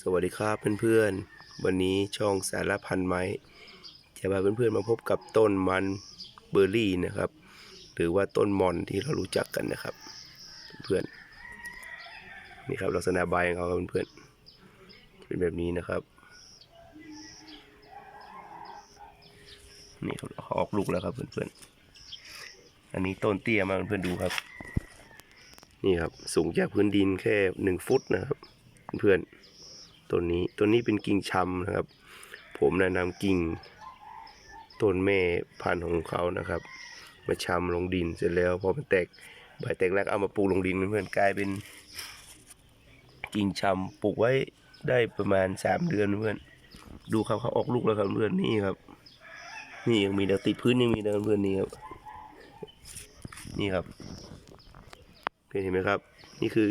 สวัสดีครับเพื่อนๆ วันนี้ช่องสารพันไม้ จะพาเพื่อนๆมาพบกับต้นมันเบอร์รี่นะครับ หรือว่าต้นมอนที่เรารู้จักกันนะครับ เพื่อนๆนี่ครับลักษณะใบของเขาครับเพื่อนๆเป็นแบบนี้นะครับนี่ครับออกลูกแล้วครับเพื่อนๆอันนี้ต้นเตี้ยมากเพื่อนๆดูครับ นี่ครับสูงจากพื้นดินแค่หนึ่งฟุตนะครับ เพื่อนๆ ต้นนี้ต้นนี้เป็นกิ่งชำนะครับ ผมแนะนำกิ่งต้นแม่พันธุ์ของเขานะครับ มาชำลงดินเสร็จแล้วพอมันแตกใบแตกแรกเอามาปลูกลงดินเพื่อนๆกลายเป็น กิ่งชำปลูกไว้ได้ประมาณสามเดือนเพื่อนดูครับเขาออกลูกแล้วครับเพื่อนนี่ครับ นี่ยังมีเดี๋ยวติดพื้นยังมีเดินเพื่อนนี่ครับนี่ครับเห็นไหมครับ นี่คือ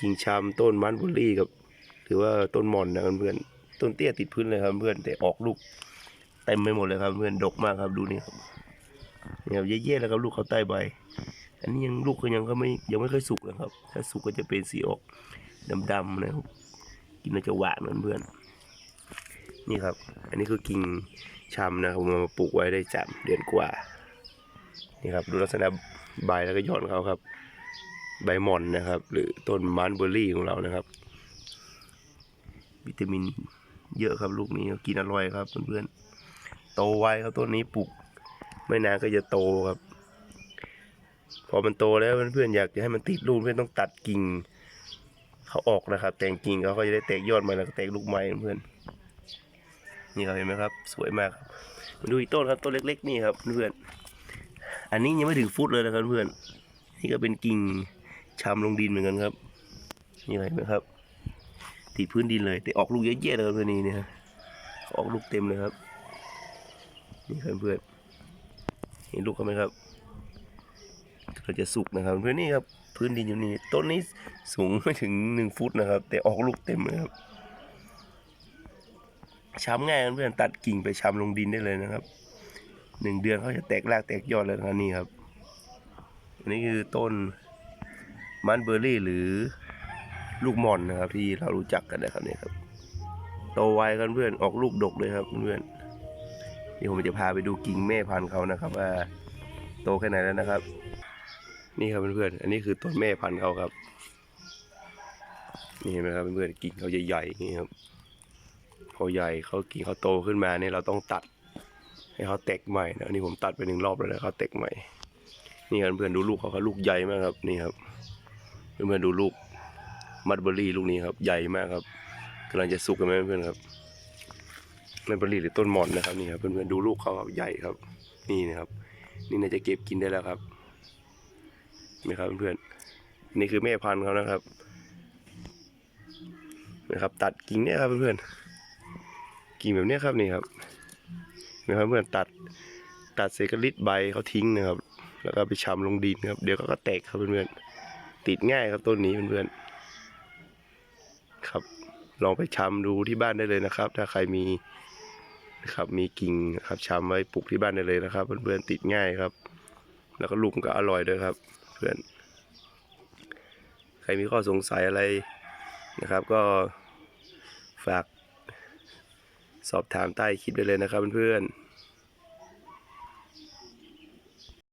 กิ่งชามต้นมันบุรี่กับ หรือว่าต้นมอนนะเพื่อนต้นเตี้ยติดพื้นเลยครับเพื่อนแต่ออกลูกเต็มไปหมดเลยครับเพื่อนดกมากครับดูนี่ครับนี่ครับเย่ๆแล้วครับลูกเขาใต้ใบ อันนี้ยังลูกก็ยังก็ไม่ยังไม่เคยสุกนะครับ ถ้าสุกก็จะเป็นสีออกดำๆนะครับกินแล้วจะหวานเหมือนเพื่อนนี่ครับ อันนี้คือกิ่งชานะครับผมามาปลูกไว้ได้จำเดือนกว่า นี่ครับดูลักษณะใบแล้วก็ยอดเขาครับ ใบหม่อนนะครับ หรือต้นมันเบอร์รี่ของเรานะครับ วิตามินเยอะครับลูกนี้กินอร่อยครับเพื่อนๆโตไวครับต้นนี้ปลูกไม่นานก็จะโตครับ พอมันโตแล้วเพื่อนๆอยากจะให้มันติดลูกเพื่อนต้องตัดกิ่งเขาออกนะครับ แต่งกิ่งเขาก็จะได้แตกยอดใหม่แล้วก็แตกลูกใหม่เพื่อนนี่ครับเห็นไหมครับ สวยมากครับมาดูอีกต้นครับต้นเล็ก ๆ นี่ครับเพื่อนอันนี้ยังไม่ถึงฟุตเลยนะครับเพื่อนนี่ก็เป็นกิ่งชามลงดินเหมือนกันครับนี่เห็นไหมครับ ติดพื้นดินเลยแต่ออกลูกเยอะๆเลยครับตัวนี้เนี่ยออกลูกเต็มเลยครับ นี่ครับเพื่อนเห็นลูกเขาไหมครับเราจะสุกนะครับ เพื่อนนี่ครับพื้นดินอยู่นี่ต้นนี้สูงไม่ถึงหนึ่งฟุตนะครับ แต่ออกลูกเต็มเลยครับช้ำง่ายเพื่อนตัดกิ่งไปช้ำลงดินได้เลยนะครับหนึ่งเดือนเขาจะแตกรากแตกยอดเลยครับนี่ครับ อันนี้คือต้นมันเบอร์รี่หรือ ลูกมอนนะครับ ที่เรารู้จักกันนะครับเนี่ยครับโตไวกันเพื่อนออกลูกดกเลยครับเพื่อนเดี๋ยวผมจะพาไปดูกิ่งแม่พันธุ์เขานะครับว่าโตแค่ไหนแล้วนะครับ นี่ครับเพื่อนๆอันนี้คือต้นแม่พันธุ์เขาครับนี่เห็นไหมครับเพื่อนๆกิ่งเขาใหญ่ๆอย่างนี้ครับเขาใหญ่เขากิ่งเขาโตขึ้นมาเนี่ยเราต้องตัด ให้เขาแตกใหม่นะนนี่ผมตัดไปหนึ่งรอบแล้วนะเขาแตกใหม่ นี่ครับเพื่อนๆดูลูกเขาเขาลูกใหญ่มากครับนี่ครับ เพื่อนๆดูลูก มัดเบอร์รี่ลูกนี้ครับ ใหญ่มากครับกำลังจะสุกกันไหมเพื่อนครับมัดเบอร์รี่หรือต้นหมอนนะครับนี่ครับเพื่อนๆดูลูกเขาครับใหญ่ครับ นี่นะครับ นี่น่าจะเก็บกินได้แล้วครับนี่ครับเพื่อนๆนี่คือแม่พันธุ์เขานะครับนะครับ ตัดกิ่งเนี่ยครับเพื่อนๆกิ่งแบบเนี้ยครับนี่ครับนะครับเพื่อนตัดตัดเศษกระลิดใบเขาทิ้งนะครับ แล้วก็ไปชำลงดินครับ เดี๋ยวก็แตกครับเพื่อนๆติดง่ายครับต้นนี้เพื่อนๆ ครับ ลองไปชำดูที่บ้านได้เลยนะครับ ถ้าใครมีนะครับมีกิ่งครับชำไว้ปลูกที่บ้านได้เลยนะครับ เพื่อนๆติดง่ายครับ แล้วก็ลูกก็อร่อยด้วยครับ เพื่อน ใครมีข้อสงสัยอะไรนะครับ ก็ฝากสอบถามใต้คลิปได้เลยนะครับเพื่อนๆ